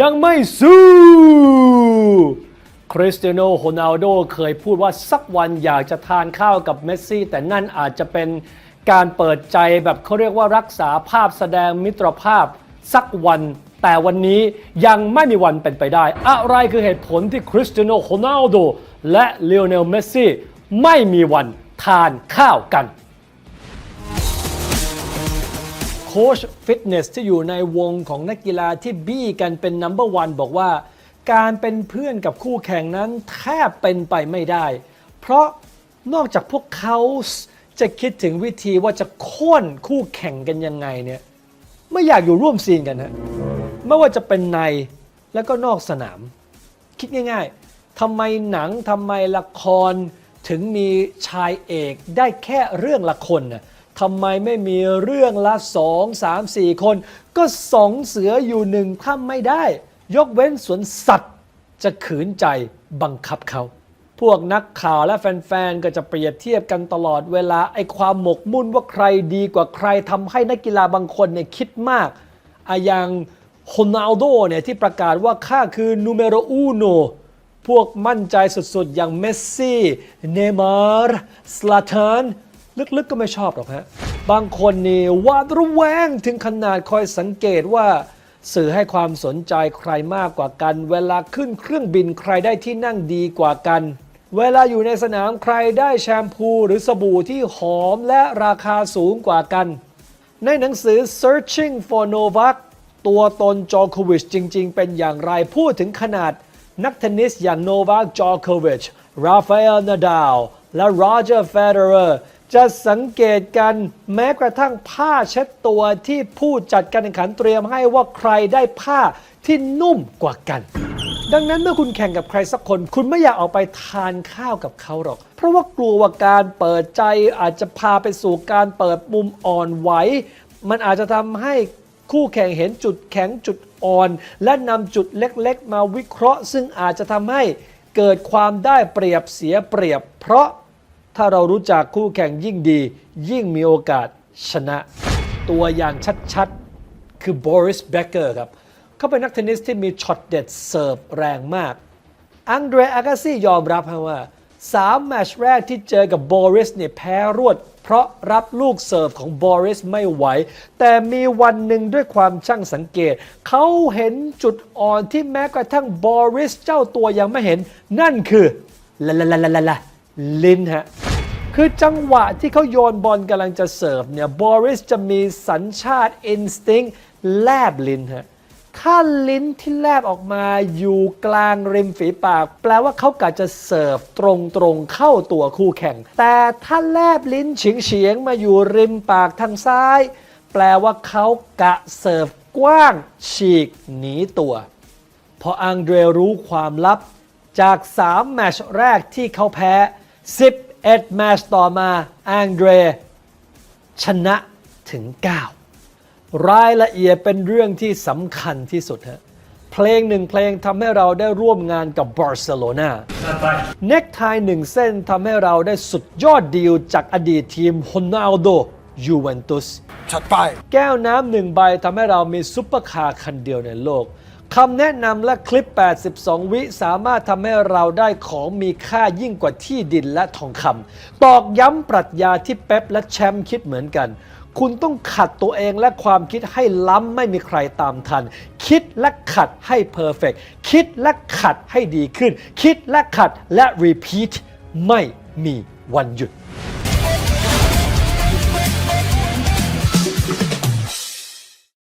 ยังไม่สู้คริสเตียโนโรนัลโดเคยพูดว่าสักวันอยากจะทานข้าวกับเมสซี่ แต่นั่นอาจจะเป็นการเปิดใจแบบเขาเรียกว่ารักษาภาพแสดงมิตรภาพสักวัน แต่วันนี้ยังไม่มีวันเป็นไปได้ อะไรคือเหตุผลที่คริสเตียโนโรนัลโดและเลโอเนลเมสซี่ไม่มีวันทานข้าวกัน ค้ชฟิตเนสที่อยู่ในวงของนักกีฬาที่บี้กันเป็นนัมเบอร์วันบอกว่า การเป็นเพื่อนกับคู่แข่งนั้นแทบเป็นไปไม่ได้ เพราะนอกจากพวกเขาจะคิดถึงวิธีว่าจะโค่นคู่แข่งกันยังไงเนี่ยไม่อยากอยู่ร่วมซีนกันฮะไม่ว่าจะเป็นในแล้วก็นอกสนาม คิดง่ายๆทำไมหนังทำไมละครถึงมีชายเอกได้แค่เรื่องละคนน่ะ ทำไมไม่มีเรื่องละสองสามสี่คน ก็สองเสืออยู่หนึ่งถ้าไม่ได้ ยกเว้นสวนสัตว์ จะขืนใจบังคับเขา พวกนักข่าวและแฟนๆ ก็จะเปรียบเทียบกันตลอดเวลาไอ้ความหมกมุ่นว่าใครดีกว่าใครทำให้นักกีฬาบางคนเนี่ยคิดมากอะอย่างโรนัลโดเนี่ยที่ประกาศว่าข้าคือนูเมโรอูโนพวกมั่นใจสุดๆ อย่างเมสซี่ เนมาร์ สลาทาน ลึกๆก็ไม่ชอบหรอกฮะบางคนนี่วาดระแวงถึงขนาดคอยสังเกตว่า สื่อให้ความสนใจใครมากกว่ากัน เวลาขึ้นเครื่องบินใครได้ที่นั่งดีกว่ากัน เวลาอยู่ในสนามใครได้แชมพูหรือสบู่ที่หอมและราคาสูงกว่ากัน ในหนังสือ Searching for Novak ตัวตนจอโควิชจริง ๆ เป็นอย่างไรพูดถึงขนาดนักเทนนิสอย่างโนวากจอโควิช ราฟาเอล นาดาล และโรเจอร์เฟเดอร์ จะสังเกตกันแม้กระทั่งผ้าเช็ดตัวที่ผู้จัดการแข่งขันเตรียมให้ว่าใครได้ผ้าที่นุ่มกว่ากัน ดังนั้นเมื่อคุณแข่งกับใครสักคน คุณไม่อยากออกไปทานข้าวกับเขาหรอก เพราะว่ากลัวว่าการเปิดใจอาจจะพาไปสู่การเปิดมุมอ่อนไหว มันอาจจะทำให้คู่แข่งเห็นจุดแข็งจุดอ่อน และนำจุดเล็กๆ มาวิเคราะห์ ซึ่งอาจจะทำให้เกิดความได้เปรียบเสียเปรียบ เพราะ ถ้าเรารู้จักคู่แข่งยิ่งดี ยิ่งมีโอกาสชนะ ตัวอย่างชัดๆ คือบริสเบเกอร์ครับ เขาเป็นนักเทนนิสที่มีช็อตเด็ดเสิร์ฟแรงมาก อังเดรอากาซี่ยอมรับว่า3แมชแรกที่เจอกับบอริสเนี่ยแพ้รวด เพราะรับลูกเสิร์ฟของบอริสไม่ไหว แต่มีวันหนึ่งด้วยความช่างสังเกต เขาเห็นจุดอ่อนที่แม้กระทั่งบอริสเจ้าตัวยังไม่เห็น นั่นคือลละละละละละลิ้นฮะ คือจังหวะที่เขาโยนบอลกำลังจะเสิร์ฟเนี่ยบอริสจะมีสัญชาติอินสติ้งแลบลิ้นฮะถ้าลิ้นที่แลบออกมาอยู่กลางริมฝีปาก แปลว่าเขากะจะเสิร์ฟตรงๆเข้าตัวคู่แข่ง แต่ถ้าแลบลิ้นเฉียงๆมาอยู่ริมปากทางซ้าย แปลว่าเขากะเสิร์ฟกว้างฉีกหนีตัว พออังเดรรู้ความลับจาก 3 แมชแรกที่เขาแพ้ 11แมตช์ต่อมาอังเดรชนะถึง 9 รายละเอียดเป็นเรื่องที่สำคัญที่สุดฮะเพลงหนึ่งเพลงทำให้เราได้ร่วมงานกับบาร์เซโลนาเน็กไทหนึ่งเส้นทำให้เราได้สุดยอดดีลจากอดีตทีมโฮนาลโดยูเวนตุสถัดไป แก้วน้ำหนึ่งใบทำให้เรามีซุปเปอร์คาร์คันเดียวในโลก คำแนะนำและคลิป 82 วิสามารถทำให้เราได้ของมีค่ายิ่งกว่าที่ดินและทองคำตอกย้ำปรัชญาที่เป๊ปและแชมป์คิดเหมือนกัน คุณต้องขัดตัวเองและความคิดให้ล้ำไม่มีใครตามทัน คิดและขัดให้เพอร์เฟกคิดและขัดให้ดีขึ้น คิดและขัดและ repeat ไม่มีวันหยุด